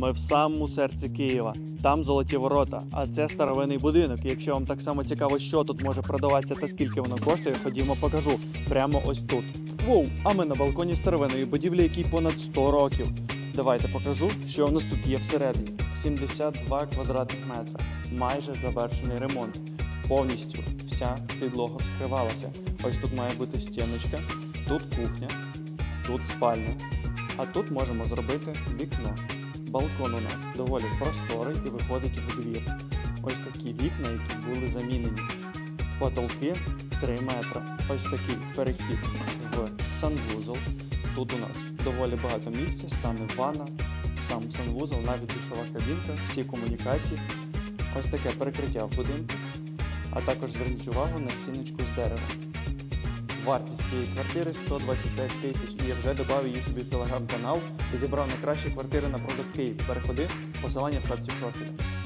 Ми в самому серці Києва. Там золоті ворота, а це старовинний будинок. Якщо вам так само цікаво, що тут може продаватися та скільки воно коштує, ходімо покажу. Прямо ось тут. Воу, а ми на балконі старовинної будівлі, якій понад 100 років. Давайте покажу, що у нас тут є всередині. 72 квадратних метри. Майже завершений ремонт. Повністю вся підлога вскривалася. Ось тут має бути стіночка, тут кухня, тут спальня. А тут можемо зробити вікно. Балкон у нас доволі просторий і виходить у двір. Ось такі вікна, які були замінені. Потолки 3 метри. Ось такий перехід в санвузол. Тут у нас доволі багато місця, стане ванна, сам санвузол, навіть душова кабінка, всі комунікації. Ось таке перекриття в будинку. А також зверніть увагу на стіночку з дерева. Вартість цієї квартири 125 тисяч. І я вже додав її собі в телеграм-канал і зібрав найкращі квартири на продаж Київ. Переходи, посилання в шапці профіля.